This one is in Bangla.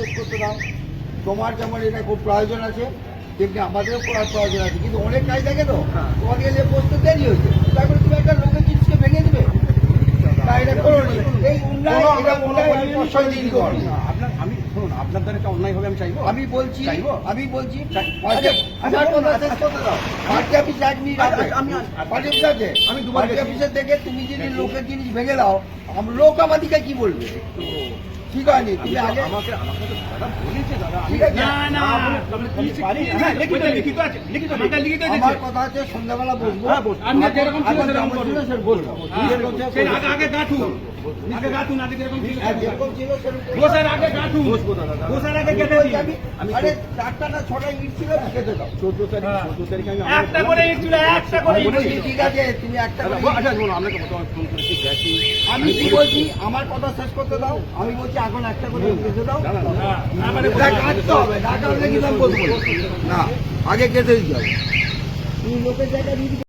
শেষ করতে দাও তোমার যেমন এটা খুব প্রয়োজন আছে তেমনি আমাদেরও করার প্রয়োজন আছে। কিন্তু অনেক কাজ থাকে তো হ্যাঁ। তোমাকে যে বসতে দেরি হয়েছে তারপরে তুমি একটা লোকের জিনিসকে ভেঙে দিবে। আমি শুনুন আপনার দ্বারা একটা অন্যায় হবে আমি চাইব? আমি বলছি আমি বলছি আমি- দুবার অফিসে থেকে তুমি যদি লোকের জিনিস ভেঙে দাও লোক আমাদিকে কি বলবে? ঠিক হয়নি তুমি আগে আমাকে আমাকে তো দাদা বলেছে দাদা ঠিক আছে। না, না, লিখিত-? হ্যাঁ, লিখিত লিখিত আছে লিখিত এটা আমার কথা হচ্ছে সন্ধ্যাবেলা বসবো হ্যাঁ, আপনি যেরকম ছিল সেরকম করুন। বলব। হ্যাঁ, আগে আগে গাঁথুন আগে গাঁথুন আগে যেরকম ছিল হ্যাঁ, যেরকম ছিল সেরকম করব। আগে কেটে ওই আমি- আমি- আরে চারটা না ছটা ইট ছিল কেটে দাও। চোদ্দ তারিখ হ্যাঁ। চোদ্দ আমি একটা করে ইট ছিল একটা করে ইট ঠিক আছে তুমি একটা করে আচ্ছা ফোন করেছি আমি কি বলছি? আমার কথা শেষ করতে দাও। আমি বলছি এখন একটা করে কেটে দাও। না, কাটতে হবে ঢাকা হলে কিন্তু আমি বলব না আগে কেটে দিতে হবে। তুমি লোকের জায়গায় দিয়ে।